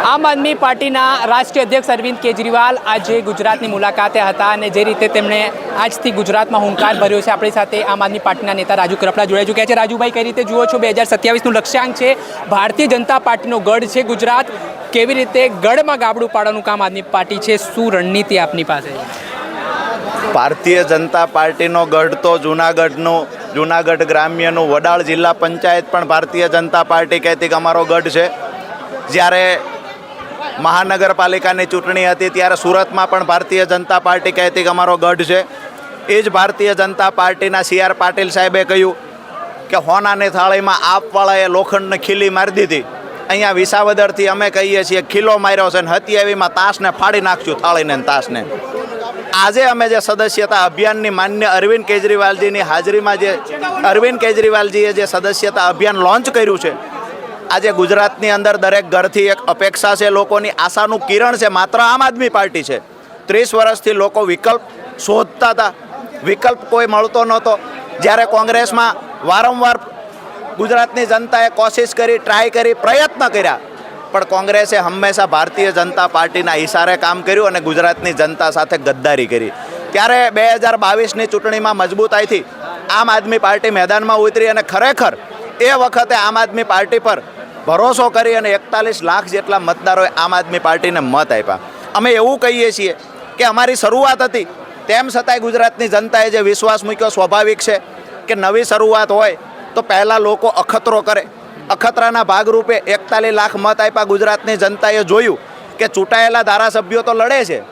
આમ આદમી પાર્ટીના રાષ્ટ્રીય અધ્યક્ષ અરવિંદ કેજરીવાલ આજે ગુજરાતની મુલાકાતે હતા અને જે રીતે તેમણે આજથી ગુજરાતમાં હુંકાર ભર્યો છે, આપણી સાથે આમ આદમી પાર્ટીના નેતા રાજુ કરપડા જોડાઈ ચૂક્યા છે. રાજુભાઈ, કઈ રીતે જુઓ છો? બે હજાર સત્યાવીસનું લક્ષ્યાંક છે. ભારતીય જનતા પાર્ટીનો ગઢ છે ગુજરાત. કેવી રીતે ગઢમાં ગાબડું પાડવાનું કામ આદમી પાર્ટી છે? શું રણનીતિ આપની પાસે? ભારતીય જનતા પાર્ટીનો ગઢ તો જુનાગઢનું, જુનાગઢ ગ્રામ્યનું, વડાળ જિલ્લા પંચાયત પણ ભારતીય જનતા પાર્ટી કહેતી કે અમારો ગઢ છે. જ્યારે મહાનગરપાલિકાની ચૂંટણી હતી ત્યારે સુરતમાં પણ ભારતીય જનતા પાર્ટી કહેતી કે અમારો ગઢ છે. એ જ ભારતીય જનતા પાર્ટીના સી આર પાટીલ સાહેબે કહ્યું કે હોનાની થાળીમાં આપવાળાએ લોખંડને ખીલી મારી દીધી. અહીંયા વિસાવદરથી અમે કહીએ છીએ, ખીલો માર્યો છે ને એવીમાં તાસને ફાડી નાખશું થાળીને તાસને. આજે અમે જે સદસ્યતા અભિયાનની માન્ય અરવિંદ કેજરીવાલજીની હાજરીમાં જે અરવિંદ કેજરીવાલજીએ જે સદસ્યતા અભિયાન લોન્ચ કર્યું છે આજે ગુજરાતની અંદર દરેક ઘરથી એક અપેક્ષા છે, લોકોની આશાનું કિરણ છે, માત્ર આમ આદમી પાર્ટી છે. ત્રીસ વર્ષથી લોકો વિકલ્પ શોધતા હતા. વિકલ્પ કોઈ મળતો નહોતો. જ્યારે કોંગ્રેસમાં વારંવાર ગુજરાતની જનતાએ કોશિશ કરી ટ્રાય કરી, પ્રયત્ન કર્યા. પણ કોંગ્રેસે હંમેશા ભારતીય જનતા પાર્ટીના ઇશારે કામ કર્યું અને ગુજરાતની જનતા સાથે ગદ્દારી કરી. ત્યારે બે હજાર બાવીસની ચૂંટણીમાં મજબૂતાઈથી આમ આદમી પાર્ટી મેદાનમાં ઉતરી અને ખરેખર એ વખતે આમ આદમી પાર્ટી પર ભરોસો કરી અને એકતાલીસ લાખ જેટલા મતદારોએ આમ આદમી પાર્ટીને મત આપ્યા. અમે એવું કહીએ છીએ કે અમારી શરૂઆત હતી, તેમ છતાંય ગુજરાતની જનતાએ જે વિશ્વાસ મૂક્યો સ્વાભાવિક છે કે નવી શરૂઆત હોય તો પહેલાં લોકો અખતરો કરે. અખતરાના ભાગરૂપે એકતાલીસ લાખ મત આપ્યા ગુજરાતની જનતાએ જોયું કે ચૂંટાયેલા ધારાસભ્યો તો લડે છે.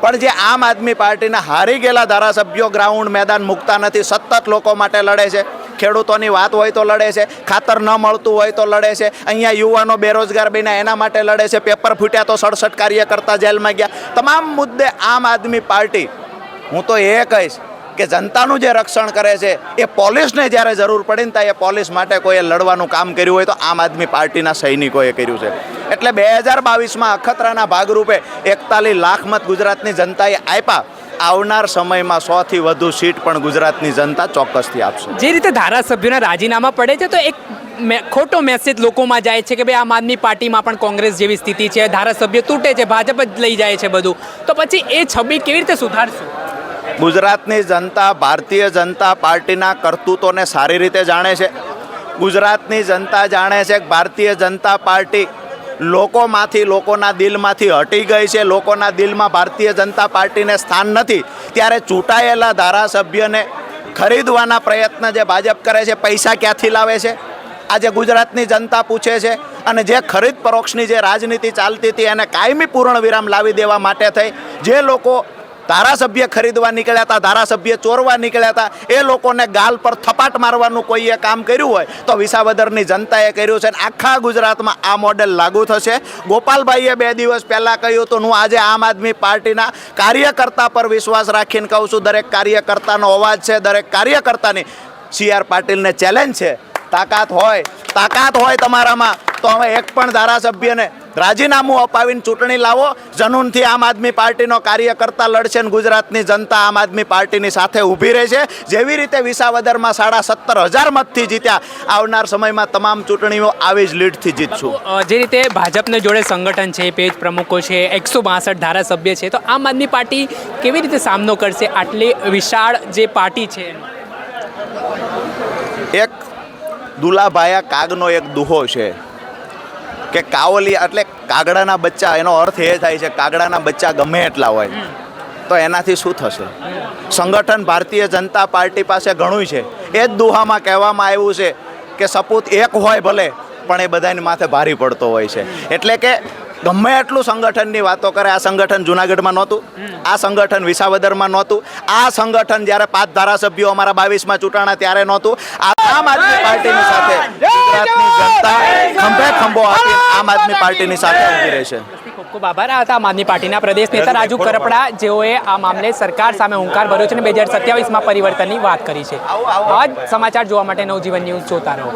પણ જે આમ આદમી પાર્ટીના હારી ગયેલા ધારાસભ્યો ગ્રાઉન્ડ મેદાન મૂકતા નથી, સતત લોકો માટે લડે છે. ખેડૂતોની વાત હોય તો લડે છે, ખાતર ન મળતું હોય તો લડે છે, અહીંયા યુવાનો બેરોજગાર બન્યા એના માટે લડે છે, પેપર ફૂટ્યા તો સડસઠ કાર્યકર્તા જેલમાં ગયા. તમામ મુદ્દે આમ આદમી પાર્ટી, હું તો એ કહીશ કે જનતાનું જે રક્ષણ કરે છે, એ પોલીસને જ્યારે જરૂર પડે ને ત્યાં એ પોલીસ માટે કોઈએ લડવાનું કામ કર્યું હોય તો આમ આદમી પાર્ટીના સૈનિકોએ કર્યું છે. એટલે બે હજાર બાવીસમાં અખતરાના ભાગરૂપે એકતાલીસ લાખ મત ગુજરાતની જનતાએ આપ્યા. આવનાર સમયમાં સોથી વધુ સીટ પણ ગુજરાતની જનતા ચોક્કસથી આપશે. જે રીતે ધારાસભ્યોના રાજીનામા પડે છે તો એક ખોટો મેસેજ લોકોમાં જાય છે કે ભાઈ આમ આદમી પાર્ટીમાં પણ કોંગ્રેસ જેવી સ્થિતિ છે ધારાસભ્ય તૂટે છે ભાજપ જ લઈ જાય છે બધું. તો પછી એ છબી કેવી રીતે સુધારશું? ગુજરાતની જનતા ભારતીય જનતા પાર્ટીના કરતૂતોને સારી રીતે જાણે છે. ગુજરાતની જનતા જાણે છે કે ભારતીય જનતા પાર્ટી લોકોમાંથી, લોકોના દિલમાંથી હટી ગઈ છે, લોકોના દિલમાં ભારતીય જનતા પાર્ટીને સ્થાન નથી, ત્યારે ચૂંટાયેલા ધારાસભ્યને ખરીદવાના પ્રયત્ન જે ભાજપ કરે છે, પૈસા ક્યાંથી લાવે છે? આજે ગુજરાતની જનતા પૂછે છે, અને જે ખરીદ પરોક્ષની જે રાજનીતિ ચાલતી હતી, એને કાયમી પૂર્ણ વિરામ લાવી દેવા માટે થઈ. જે લોકો ધારાસભ્ય ખરીદવા નીકળ્યા હતા, ધારાસભ્ય ચોરવા નીકળ્યા હતા. એ લોકોને ગાલ પર થપાટ મારવાનું કોઈએ કામ કર્યું હોય તો વિસાવદરની જનતાએ કર્યું છે અને આખા ગુજરાતમાં આ મોડેલ લાગુ થશે. ગોપાલભાઈએ બે દિવસ પહેલાં કહ્યું હતું, હું આજે આમ આદમી પાર્ટીના કાર્યકર્તા પર વિશ્વાસ રાખીને કહું છું. દરેક કાર્યકર્તાનો અવાજ છે, દરેક કાર્યકર્તાની સી આર પાટીલને ચેલેન્જ છે. તાકાત હોય તાકાત હોય તમારામાં. તો હવે એક પણ ધારાસભ્યને રાજીનામું અપાવીને ચૂંટણી લાવો જનૂનથી આમ આદમી પાર્ટીનો કાર્યકર્તા લડશે ને ગુજરાતની જનતા આમ આદમી પાર્ટીની સાથે ઊભી રહેશે જેવી રીતે વિસાવદરમાં સાડા સત્તર હજાર મતથી જીત્યા આવનાર સમયમાં તમામ ચૂંટણીઓ આવી જ લીડથી જીતશું. જે રીતે ભાજપને જોડે સંગઠન છે પેજ પ્રમુખો છે એકસો બાસઠ ધારાસભ્ય છે તો આમ આદમી પાર્ટી કેવી રીતે સામનો કરશે? આટલી વિશાળ જે પાર્ટી છે એક દુલાભાયા કાગનો એક દુહો છે. કે કાવલી એટલે કાગડાના બચ્ચા એનો અર્થ એ થાય છે કાગડાના બચ્ચા ગમે એટલા હોય. તો એનાથી શું થશે? સંગઠન ભારતીય જનતા પાર્ટી પાસે ઘણું છે. એ જ દુહામાં કહેવામાં આવ્યું છે કે સપૂત એક હોય ભલે પણ એ બધાની માથે ભારી પડતો હોય છે. એટલે કે ગમે એટલું સંગઠનની વાતો કરે. આ સંગઠન જુનાગઢમાં નહોતું. આ સંગઠન વિસાવદરમાં નહોતું. આ સંગઠન જ્યારે પાંચ ધારાસભ્યો અમારા બાવીસમાં ચૂંટાણા ત્યારે નહોતું. આ આમ આદમી પાર્ટીની સાથે ગુજરાતની જનતા ખંભે ખંભો આપી આમ આદમી પાર્ટીની સાથે ઊભી રહેશે ખૂબ ખૂબ આભાર. હતા આમ આદમી પાર્ટીના પ્રદેશ નેતા રાજુ કરપડા. જેઓએ આ મામલે સરકાર સામે હુંકાર ભર્યો છે અને બે હજાર સત્યાવીસમાં પરિવર્તનની વાત કરી છે. આ જ સમાચાર જોવા માટે નવજીવન ન્યૂઝ જોતા રહો.